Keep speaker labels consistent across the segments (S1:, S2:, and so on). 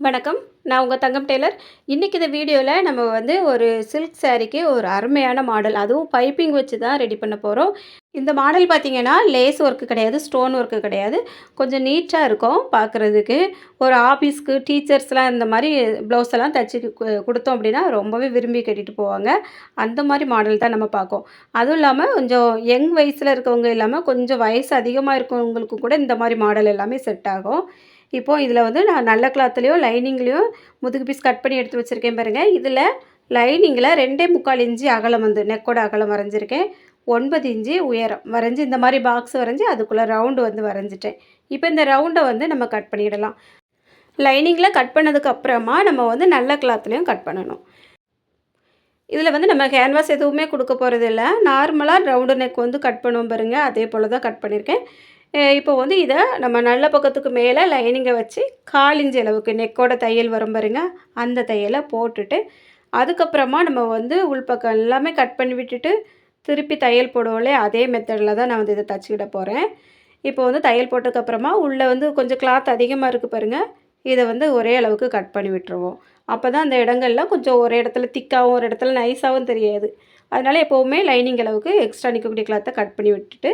S1: வணக்கம். நான் உங்கள் தங்கம் டெய்லர். இன்றைக்கி இந்த வீடியோவில் நம்ம வந்து ஒரு சில்க் சாரீக்கு ஒரு அருமையான மாடல் அதுவும் பைப்பிங் வச்சு தான் ரெடி பண்ண போகிறோம் இந்த மாடல் பார்த்திங்கன்னா லேஸ் ஒர்க்கு கிடையாது ஸ்டோன் ஒர்க்கு கிடையாது. கொஞ்சம் நீட்டாக இருக்கும் பார்க்குறதுக்கு ஒரு ஆஃபீஸ்க்கு டீச்சர்ஸ்லாம் இந்த மாதிரி ப்ளவுஸ் எல்லாம் தச்சு கொடுத்தோம் அப்படின்னா ரொம்பவே விரும்பி கட்டிட்டு போவாங்க. அந்த மாதிரி மாடல் தான் நம்ம பார்க்கோம் அதுவும் இல்லாமல் கொஞ்சம் யங் வயசில் இருக்கவங்க இல்லாமல் கொஞ்சம் வயசு அதிகமாக இருக்கவங்களுக்கு கூட இந்த மாதிரி மாடல் எல்லாமே செட் ஆகும். இப்போது இதில் வந்து நான் நல்ல கிளாத்துலேயோ லைனிங்லேயோ முதுகு பீஸ் கட் பண்ணி எடுத்து வச்சுருக்கேன் பாருங்கள் இதில் லைனிங்கில் ரெண்டே முக்கால் இன்ச்சு அகலம் வந்து நெக்கோட அகலம் வரைஞ்சிருக்கேன். ஒன்பது இன்ச்சு உயரம் வரைஞ்சி இந்த மாதிரி பாக்ஸ் வரைஞ்சி அதுக்குள்ளே ரவுண்டு வந்து வரைஞ்சிட்டேன். இப்போ இந்த ரவுண்டை வந்து நம்ம கட் பண்ணிடலாம். லைனிங்கில் கட் பண்ணதுக்கு அப்புறமா நம்ம வந்து நல்ல கிளாத்துலேயும் கட் பண்ணணும். இதில் வந்து நம்ம கேன்வாஸ் எதுவுமே கொடுக்க போகிறது இல்லை நார்மலாக ரவுண்டு நெக் வந்து கட் பண்ணுவோம் பாருங்கள் அதே போல் தான் கட் பண்ணியிருக்கேன் இப்போ வந்து இதை நம்ம நல்ல பக்கத்துக்கு மேலே லைனிங்கை வச்சு காலிஞ்சி அளவுக்கு நெக்கோட தையல் வரும் பாருங்க. அந்த தையலை போட்டுட்டு அதுக்கப்புறமா நம்ம வந்து உள்பக்கம் எல்லாமே கட் பண்ணி விட்டுட்டு திருப்பி தையல் போடுவோம்லே அதே மெத்தடில் தான் நான் வந்து இதை தச்சுக்கிட போகிறேன் இப்போ வந்து தையல் போட்டதுக்கப்புறமா உள்ளே வந்து கொஞ்சம் கிளாத் அதிகமாக இருக்குது பாருங்கள் இதை வந்து ஒரே அளவுக்கு கட் பண்ணி விட்டுருவோம். அப்போ தான் அந்த இடங்கள்லாம் கொஞ்சம் ஒரு இடத்துல திக்காகவும் ஒரு இடத்துல நைஸாகவும் தெரியாது. அதனால் எப்போவுமே லைனிங் அளவுக்கு எக்ஸ்ட்ரா நிற்கக்கூடிய கிளாத்தை கட் பண்ணி விட்டுட்டு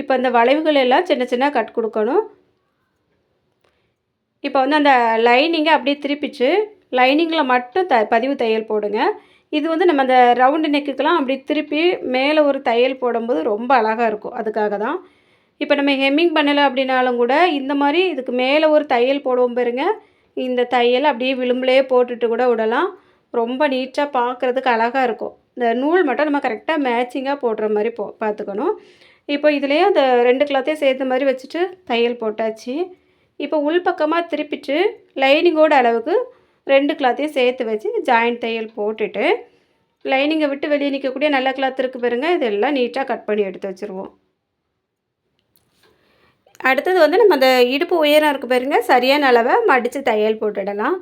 S1: இப்போ அந்த வளைவுகள் எல்லாம் சின்ன சின்ன கட் கொடுக்கணும். இப்போ வந்து அந்த லைனிங்கை அப்படியே திருப்பிச்சு லைனிங்கில் மட்டும் த பதிவு தையல் போடுங்க. இது வந்து நம்ம அந்த ரவுண்டு நெக்குக்கெல்லாம் அப்படி திருப்பி மேலே ஒரு தையல் போடும்போது ரொம்ப அழகாக இருக்கும். அதுக்காக தான். இப்போ நம்ம ஹெம்மிங் பண்ணலை அப்படின்னாலும் கூட இந்த மாதிரி இதுக்கு மேலே ஒரு தையல் போடுவோம் பாருங்க. இந்த தையல் அப்படியே விளிம்புலேயே போட்டுட்டு கூட விடலாம். ரொம்ப நீட்டாக பார்க்குறதுக்கு அழகாக இருக்கும். இந்த நூல் மட்டும் நம்ம கரெக்டாக மேட்சிங்காக போடுற மாதிரி போ பார்த்துக்கணும். இப்போ இதுலேயே அந்த ரெண்டு கிளாத்தையும் சேர்த்த மாதிரி வச்சுட்டு தையல் போட்டாச்சு. இப்போ உள்பக்கமாக திருப்பிட்டு லைனிங்கோட அளவுக்கு ரெண்டு கிளாத்தையும் சேர்த்து வச்சு ஜாயிண்ட் தையல் போட்டுட்டு லைனிங்கை விட்டு வெளியே நிற்கக்கூடிய நல்ல கிளாத் இருக்குது பாருங்க இதெல்லாம் நீட்டாக கட் பண்ணி எடுத்து வச்சுருவோம். அடுத்தது வந்து நம்ம அந்த இடுப்பு உயரம் இருக்குது பாருங்க சரியான அளவை மடித்து தையல் போட்டுடலாம்.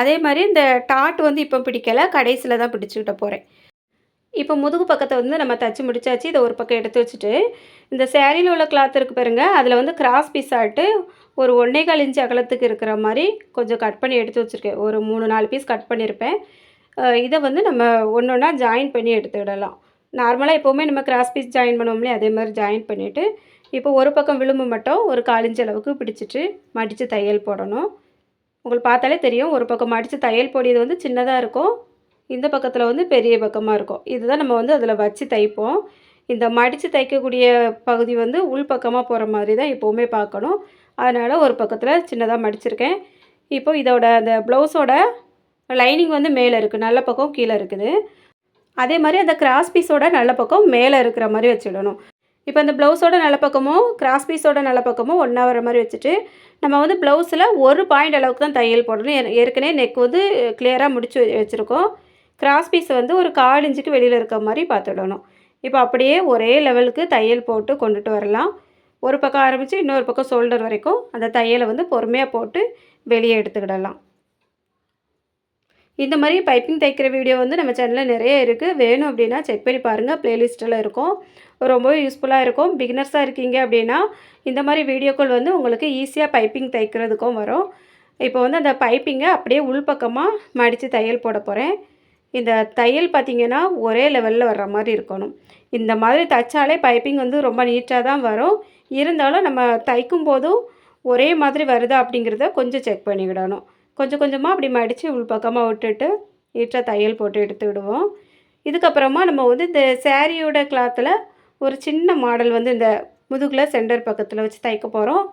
S1: அதே மாதிரி இந்த டாட் வந்து இப்போ பிடிக்கலை கடைசியில் தான் பிடிச்சிக்கிட்ட போகிறேன் இப்போ முதுகு பக்கத்தை வந்து நம்ம தச்சு முடிச்சாச்சு. இதை ஒரு பக்கம் எடுத்து வச்சுட்டு இந்த சேரீயில் உள்ள கிளாத் இருக்குது பாருங்க அதில் வந்து கிராஸ் பீஸ் ஆட்டு ஒரு ஒன்றே கால் இன்ச்சு அகலத்துக்கு இருக்கிற மாதிரி கொஞ்சம் கட் பண்ணி எடுத்து வச்சுருக்கேன். ஒரு மூணு நாலு பீஸ் கட் பண்ணியிருப்பேன் இதை வந்து நம்ம ஒன்று ஒன்றா ஜாயின் பண்ணி எடுத்து விடலாம். நார்மலாக எப்போவுமே நம்ம கிராஸ் பீஸ் ஜாயின் பண்ணுவோம்லே அதே மாதிரி ஜாயின் பண்ணிவிட்டு இப்போ ஒரு பக்கம் விளிம்பு மட்டும் ஒரு காலிஞ்சு அளவுக்கு பிடிச்சிட்டு மடித்து தையல் போடணும். உங்களுக்கு பார்த்தாலே தெரியும் ஒரு பக்கம் மடித்து தையல் போடியது வந்து சின்னதாக இருக்கும் இந்த பக்கத்தில் வந்து பெரிய பக்கமாக இருக்கும். இதுதான் நம்ம வந்து அதில் வச்சு தைப்போம். இந்த மடித்து தைக்கக்கூடிய பகுதி வந்து உள் பக்கமாக போகிற மாதிரி தான் எப்போவுமே பார்க்கணும். அதனால் ஒரு பக்கத்தில் சின்னதாக மடிச்சிருக்கேன். இப்போ இதோட அந்த ப்ளவுஸோட லைனிங் வந்து மேலே இருக்குது நல்ல பக்கம் கீழே இருக்குது. அதே மாதிரி அந்த கிராஸ் பீஸோட நல்ல பக்கம் மேலே இருக்கிற மாதிரி வச்சிடணும். இப்போ அந்த ப்ளவுஸோட நல்ல பக்கமும் கிராஸ் பீஸோட நல்ல பக்கமும் ஒன்றா வர மாதிரி வச்சுட்டு நம்ம வந்து ப்ளவுஸில் ஒரு பாயிண்ட் அளவுக்கு தான் தையல் போடணும். ஏற்கனவே நெக் வந்து கிளியராக முடிச்சு வச்சுருக்கோம். கிராஸ் பீஸ் வந்து ஒரு கால் இன்ச்சுக்கு வெளியில் இருக்க மாதிரி பார்த்துடணும். இப்போ அப்படியே ஒரே லெவலுக்கு தையல் போட்டு கொண்டுட்டு வரலாம். ஒரு பக்கம் ஆரம்பித்து இன்னொரு பக்கம் ஷோல்டர் வரைக்கும் அந்த தையலை வந்து பொறுமையாக போட்டு வெளியே எடுத்துக்கிடலாம். இந்த மாதிரி பைப்பிங் தைக்கிற வீடியோ வந்து நம்ம சேனலில் நிறைய இருக்குது வேணும் அப்படின்னா செக் பண்ணி பாருங்கள் ப்ளேலிஸ்ட்டில் இருக்கும். ரொம்பவே யூஸ்ஃபுல்லாக இருக்கும். பிகினர்ஸாக இருக்கீங்க அப்படின்னா இந்த மாதிரி வீடியோக்கள் வந்து உங்களுக்கு ஈஸியாக பைப்பிங் தைக்கிறதுக்கும் வரும். இப்போ வந்து அந்த பைப்பிங்கை அப்படியே உள்பக்கமாக மடித்து தையல் போட போகிறேன் இந்த தையல் பார்த்திங்கன்னா ஒரே லெவலில் வர்ற மாதிரி இருக்கணும். இந்த மாதிரி தைச்சாலே பைப்பிங் வந்து ரொம்ப நீட்டாக தான் வரும். இருந்தாலும் நம்ம தைக்கும் போதும் ஒரே மாதிரி வருதா அப்படிங்கிறத கொஞ்சம் செக் பண்ணிக்கிடணும். கொஞ்சம் கொஞ்சமாக அப்படி மடித்து உள்பக்கமாக விட்டுட்டு நீட்டாக தையல் போட்டு எடுத்து விடுவோம். இதுக்கப்புறமா நம்ம வந்து இந்த சேரீயோட கிளாத்தில் ஒரு சின்ன மாடல் வந்து இந்த முதுகில் சென்டர் பக்கத்தில் வச்சு தைக்க போகிறோம்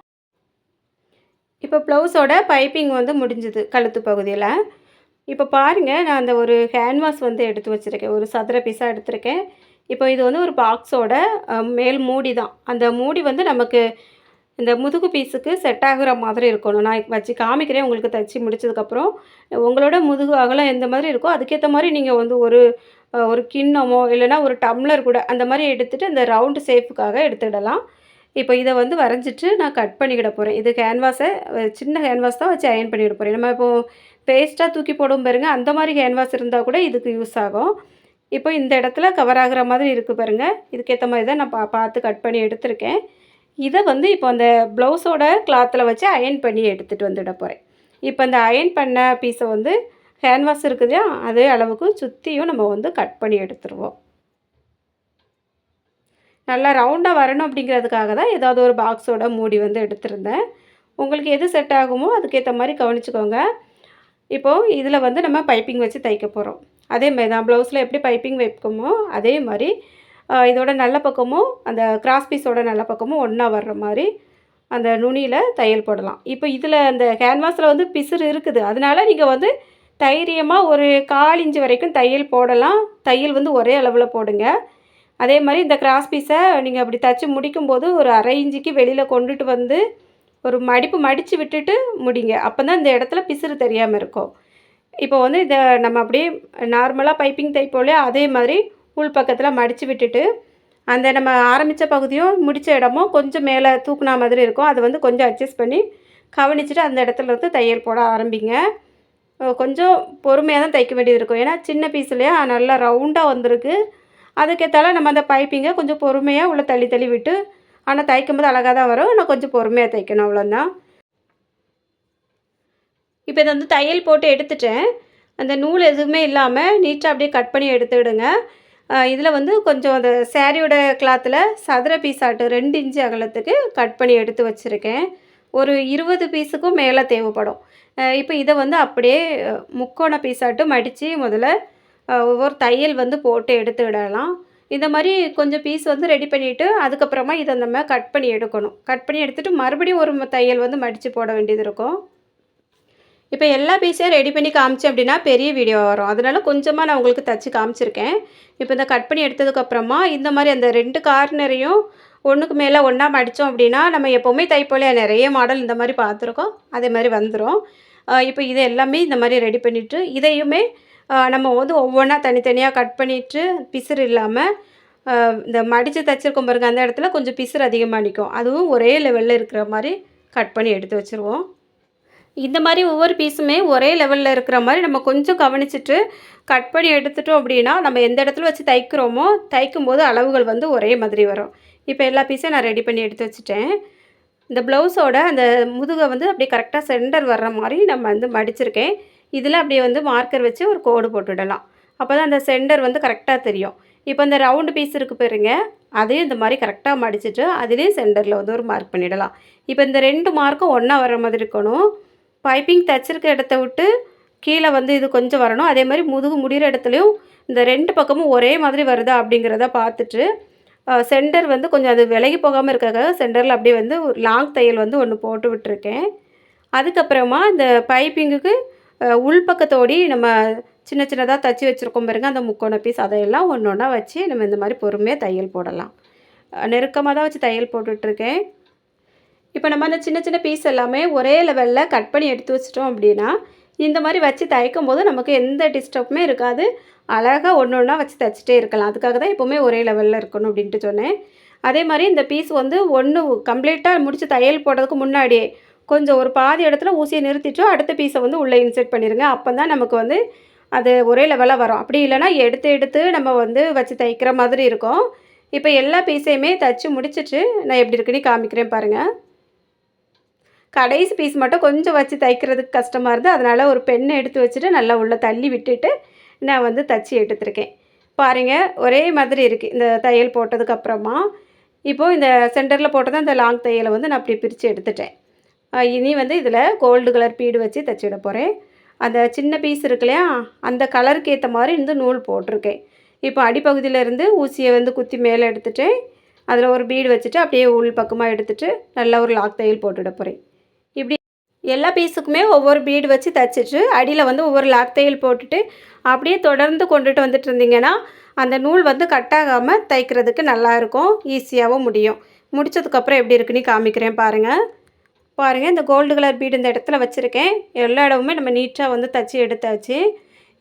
S1: இப்போ ப்ளவுஸோட பைப்பிங் வந்து முடிஞ்சுது கழுத்து பகுதியில். இப்போ பாருங்கள் நான் அந்த ஒரு ஹேண்ட்வாஷ் வந்து எடுத்து வச்சுருக்கேன். ஒரு சதுர பீஸாக எடுத்திருக்கேன். இப்போ இது வந்து ஒரு பாக்ஸோட மேல் மூடி தான். அந்த மூடி வந்து நமக்கு இந்த முதுகு பீஸுக்கு செட் ஆகுற மாதிரி இருக்கணும். நான் வச்சு காமிக்கிறேன் உங்களுக்கு தைச்சி முடிச்சதுக்கப்புறம். உங்களோட முதுகு அகலம் எந்த மாதிரி இருக்கோ அதுக்கேற்ற மாதிரி நீங்கள் வந்து ஒரு ஒரு கிண்ணமோ இல்லைன்னா ஒரு டம்ளர் கூட அந்த மாதிரி எடுத்துகிட்டு அந்த ரவுண்டு சேஃபுக்காக எடுத்துடலாம். இப்போ இதை வந்து வரைஞ்சிட்டு நான் கட் பண்ணிக்கிட போகிறேன் இது கேன்வாஸை சின்ன கேன்வாஸ் தான் வச்சு அயன் பண்ணிவிட போகிறேன் நம்ம இப்போது பேஸ்ட்டாக தூக்கி போடும் பாருங்கள் அந்த மாதிரி கேன்வாஸ் இருந்தால் கூட இதுக்கு யூஸ் ஆகும். இப்போ இந்த இடத்துல கவர் ஆகுற மாதிரி இருக்குது பாருங்கள் இதுக்கேற்ற மாதிரி தான் நான் பா பார்த்து கட் பண்ணி எடுத்திருக்கேன். இதை வந்து இப்போ அந்த ப்ளவுஸோட கிளாத்தில் வச்சு அயன் பண்ணி எடுத்துகிட்டு வந்துட போகிறேன் இப்போ இந்த அயன் பண்ண பீஸை வந்து கேன்வாஸ் இருக்குது அதே அளவுக்கு சுற்றியும் நம்ம வந்து கட் பண்ணி எடுத்துருவோம். நல்லா ரவுண்டாக வரணும் அப்படிங்கிறதுக்காக தான் ஏதாவது ஒரு பாக்ஸோட மூடி வந்து எடுத்திருந்தேன். உங்களுக்கு எது செட் ஆகுமோ அதுக்கேற்ற மாதிரி கவனிச்சுக்கோங்க. இப்போது இதில் வந்து நம்ம பைப்பிங் வச்சு தைக்க போகிறோம் அதே மாதிரி தான் ப்ளவுஸில் எப்படி பைப்பிங் வைப்போமோ அதே மாதிரி இதோட நல்ல பக்கமும் அந்த கிராஸ் பீஸோட நல்ல பக்கமும் ஒன்றா வர்ற மாதிரி அந்த நுனியில் தையல் போடலாம். இப்போ இதில் அந்த கேன்வாஸில் வந்து பிசுறு இருக்குது. அதனால நீங்கள் வந்து தைரியமாக ஒரு கால் இன்ச்சு வரைக்கும் தையல் போடலாம். தையல் வந்து ஒரே அளவில் போடுங்க. அதே மாதிரி இந்த கிராஸ் பீஸை நீங்கள் அப்படி தச்சு முடிக்கும்போது ஒரு அரை இஞ்சிக்கு வெளியில் கொண்டுட்டு வந்து ஒரு மடிப்பு மடித்து விட்டுட்டு முடிங்க. அப்போ தான் இந்த இடத்துல பிசுறு தெரியாமல் இருக்கும். இப்போ வந்து இதை நம்ம அப்படியே நார்மலாக பைப்பிங் தைப்போலே அதே மாதிரி உள் பக்கத்தில் மடித்து விட்டுட்டு அந்த நம்ம ஆரம்பித்த பகுதியும் முடித்த இடமும் கொஞ்சம் மேலே தூக்குனா மாதிரி இருக்கும். அதை வந்து கொஞ்சம் அட்ஜஸ்ட் பண்ணி கவனிச்சுட்டு அந்த இடத்துல இருந்து தையல் போட ஆரம்பிங்க. கொஞ்சம் பொறுமையாக தான் தைக்க வேண்டியது இருக்கும். ஏன்னா சின்ன பீஸ்லேயே நல்லா ரவுண்டாக வந்திருக்கு. அதுக்கேற்றால நம்ம அந்த பைப்பிங்கை கொஞ்சம் பொறுமையாக உள்ளே தள்ளி தள்ளி விட்டு ஆனால் தைக்கும் போது அழகாக தான் வரும். ஆனால் கொஞ்சம் பொறுமையாக தைக்கணும் அவ்வளோதான் இப்போ இதை வந்து தையல் போட்டு எடுத்துட்டேன். அந்த நூல் எதுவுமே இல்லாமல் நீட்டாக அப்படியே கட் பண்ணி எடுத்துவிடுங்க இதில் வந்து கொஞ்சம் அந்த சேரீயோட கிளாத்தில் சதுர பீஸ் ஆட்டு ரெண்டு இன்ச்சு அகலத்துக்கு கட் பண்ணி எடுத்து வச்சுருக்கேன். ஒரு இருபது பீஸுக்கும் மேலே தேவைப்படும். இப்போ இதை வந்து அப்படியே முக்கோண பீஸாட்டு மடித்து முதல்ல ஒவ்வொரு தையல் வந்து போட்டு எடுத்துவிடலாம் இந்த மாதிரி கொஞ்சம் பீஸ் வந்து ரெடி பண்ணிவிட்டு அதுக்கப்புறமா இதை நம்ம கட் பண்ணி எடுக்கணும். கட் பண்ணி எடுத்துகிட்டு மறுபடியும் ஒரு தையல் வந்து மடித்து போட வேண்டியது இருக்கும். இப்போ எல்லா பீஸையும் ரெடி பண்ணி காமிச்சேன் அப்படின்னா பெரிய வீடியோ வரும். அதனால கொஞ்சமாக நான் உங்களுக்கு தச்சு காமிச்சிருக்கேன். இப்போ இந்த கட் பண்ணி எடுத்ததுக்கப்புறமா இந்த மாதிரி அந்த ரெண்டு கார்னரையும் ஒன்றுக்கு மேலே ஒன்றா மடித்தோம் அப்படின்னா நம்ம எப்போவுமே தைப்போலையா நிறைய மாடல் இந்த மாதிரி பார்த்துருக்கோம். அதே மாதிரி வந்துடும் இப்போ இது எல்லாமே இந்த மாதிரி ரெடி பண்ணிவிட்டு இதையுமே நம்ம வந்து ஒவ்வொன்றா தனித்தனியாக கட் பண்ணிவிட்டு பிசுறு இல்லாமல் இந்த மடித்து தைச்சிருக்கோம் பாருங்க அந்த இடத்துல கொஞ்சம் பிசுறு அதிகமாக நிற்கும் அதுவும் ஒரே லெவலில் இருக்கிற மாதிரி கட் பண்ணி எடுத்து வச்சுருவோம். இந்த மாதிரி ஒவ்வொரு பீஸுமே ஒரே லெவலில் இருக்கிற மாதிரி நம்ம கொஞ்சம் கவனிச்சுட்டு கட் பண்ணி எடுத்துட்டோம் அப்படின்னா நம்ம எந்த இடத்துல வச்சு தைக்கிறோமோ தைக்கும் போது அளவுகள் வந்து ஒரே மாதிரி வரும். இப்போ எல்லா பீஸையும் நான் ரெடி பண்ணி எடுத்து வச்சுட்டேன். இந்த ப்ளவுஸோட அந்த முதுகை வந்து அப்படியே கரெக்டாக சென்டர் வர்ற மாதிரி நம்ம வந்து மடிச்சிருக்கேன். இதில் அப்படியே வந்து மார்க்கர் வச்சு ஒரு கோடு போட்டுவிடலாம் அப்போ தான் அந்த சென்டர் வந்து கரெக்டாக தெரியும். இப்போ இந்த ரவுண்டு பீஸ் இருக்குது பாருங்க. அதையும் இந்த மாதிரி கரெக்டாக மடிச்சிட்டு அதுலேயும் சென்டரில் வந்து ஒரு மார்க் பண்ணிடலாம். இப்போ இந்த ரெண்டு மார்க்கும் ஒன்றா வர மாதிரி இருக்கணும். பைப்பிங் தைச்சிருக்க இடத்த விட்டு கீழே வந்து இது கொஞ்சம் வரணும். அதே மாதிரி முதுகு முடிகிற இடத்துலையும் இந்த ரெண்டு பக்கமும் ஒரே மாதிரி வருதா அப்படிங்கிறத பார்த்துட்டு சென்டர் வந்து கொஞ்சம் அது விலகி போகாமல் இருக்கிறதுக்காக சென்டரில் அப்படியே வந்து ஒரு லாங் தையல் வந்து ஒன்று போட்டு விட்டுருக்கேன். அதுக்கப்புறமா இந்த பைப்பிங்குக்கு உள்பக்கத்தோடி நம்ம சின்ன சின்னதாக தச்சு வச்சுருக்கோம் பாருங்க அந்த முக்கோண பீஸ் அதையெல்லாம் ஒன்று ஒன்றா வச்சு நம்ம இந்த மாதிரி பொறுமையாக தையல் போடலாம். நெருக்கமாக தான் வச்சு தையல் போட்டுட்ருக்கேன். இப்போ நம்ம அந்த சின்ன சின்ன பீஸ் எல்லாமே ஒரே லெவலில் கட் பண்ணி எடுத்து வச்சிட்டோம் அப்படின்னா இந்த மாதிரி வச்சு தைக்கும் போது நமக்கு எந்த டிஸ்டர்புமே இருக்காது. அழகாக ஒன்று ஒன்றா வச்சு தைச்சிட்டே இருக்கலாம். அதுக்காக தான் எப்போவுமே ஒரே லெவலில் இருக்கணும் அப்படின்ட்டு சொன்னேன். அதே மாதிரி இந்த பீஸ் வந்து ஒன்று கம்ப்ளீட்டாக முடித்து தையல் போடுறதுக்கு முன்னாடியே கொஞ்சம் ஒரு பாதி இடத்துல ஊசியை நிறுத்திட்டு அடுத்த பீஸை வந்து உள்ளே இன்செர்ட் பண்ணிடுங்க அப்போ தான் நமக்கு வந்து அது ஒரே லெவலாக வரும். அப்படி இல்லைன்னா எடுத்து எடுத்து நம்ம வந்து வச்சு தைக்கிற மாதிரி இருக்கும். இப்போ எல்லா பீஸையுமே தைச்சி முடிச்சிட்டு நான் எப்படி இருக்குன்னு காமிக்கிறேன் பாருங்கள் கடைசி பீஸ் மட்டும் கொஞ்சம் வச்சு தைக்கிறதுக்கு கஷ்டமாக இருந்து அதனால் ஒரு பெண்ணை எடுத்து வச்சுட்டு நல்லா உள்ளே தள்ளி விட்டுட்டு நான் வந்து தச்சு எடுத்திருக்கேன். பாருங்கள் ஒரே மாதிரி இருக்குது இந்த தையல் போட்டதுக்கப்புறமா இப்போது இந்த சென்டரில் போட்டதான் இந்த லாங் தையலை வந்து நான் அப்படி பிரித்து எடுத்துட்டேன். இனி வந்து இதில் கோல்டு கலர் பீடு வச்சு தைச்சிட போகிறேன் அந்த சின்ன பீஸ் இருக்கு இல்லையா? அந்த கலருக்கு ஏற்ற மாதிரி இந்த நூல் போட்டிருக்கேன். இப்போ அடிப்பகுதியிலேருந்து ஊசியை வந்து குத்தி மேலே எடுத்துகிட்டு அதில் ஒரு பீடு வச்சுட்டு அப்படியே உள் பக்கமாக எடுத்துகிட்டு நல்லா ஒரு லாக் தையல் போட்டுட போகிறேன் இப்படி எல்லா பீஸுக்குமே ஒவ்வொரு பீடு வச்சு தைச்சிட்டு அடியில் வந்து ஒவ்வொரு லாக் தையல் போட்டுட்டு அப்படியே தொடர்ந்து கொண்டுட்டு வந்துட்டு இருந்தீங்கன்னா அந்த நூல் வந்து கட்டாகாமல் தைக்கிறதுக்கு நல்லா இருக்கும் ஈஸியாகவும் முடியும். முடிச்சதுக்கப்புறம் எப்படி இருக்குன்னு காமிக்கிறேன் பாருங்கள் பாருங்கள் இந்த கோல்டு கலர் பீடு இந்த இடத்துல வச்சுருக்கேன். எல்லா இடமுமே நம்ம நீட்டாக வந்து தச்சு எடுத்தாச்சு.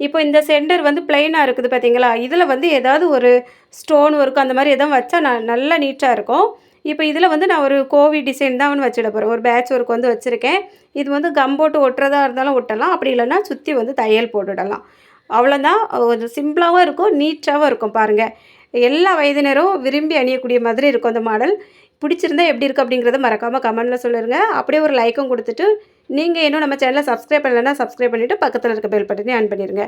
S1: இப்போ இந்த சென்டர் வந்து பிளெயினாக இருக்குது பார்த்தீங்களா இதில் வந்து ஏதாவது ஒரு ஸ்டோன் ஒர்க்கு அந்த மாதிரி எதாவது வச்சா நான் நல்லா நீட்டாக இருக்கும். இப்போ இதில் வந்து நான் ஒரு கோவி டிசைன் தான் வந்து வச்சிட போகிறேன் ஒரு பேட்ச் ஒர்க் வந்து வச்சுருக்கேன். இது வந்து கம் போட்டு ஒட்டுறதா இருந்தாலும் ஒட்டலாம். அப்படி இல்லைன்னா சுற்றி வந்து தையல் போட்டுடலாம் அவ்வளோதான் கொஞ்சம் சிம்பிளாகவும் இருக்கும் நீட்டாகவும் இருக்கும் பாருங்கள் எல்லா வயதினரும் விரும்பி அணியக்கூடிய மாதிரி இருக்கும் அந்த மாடல் பிடிச்சிருந்தா எப்படி இருக்குது அப்படிங்கிறத மறக்காமல் கமெண்டில் சொல்லிடுங்க அப்படியே ஒரு லைக்கும் கொடுத்துட்டு நீங்கள் இன்னும் நம்ம சேனலை சப்ஸ்கிரைப் பண்ணலைன்னா சப்ஸ்கிரைப் பண்ணிவிட்டு பக்கத்தில் இருக்க பெல் பட்டனையும் ஆன் பண்ணிடுங்க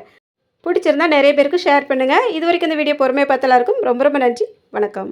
S1: பிடிச்சிருந்தா நிறைய பேருக்கு ஷேர் பண்ணுங்கள் இது வரைக்கும் இந்த வீடியோ பொறுமையாக பார்த்தலாம் இருக்கும் ரொம்ப ரொம்ப நன்றி. வணக்கம்.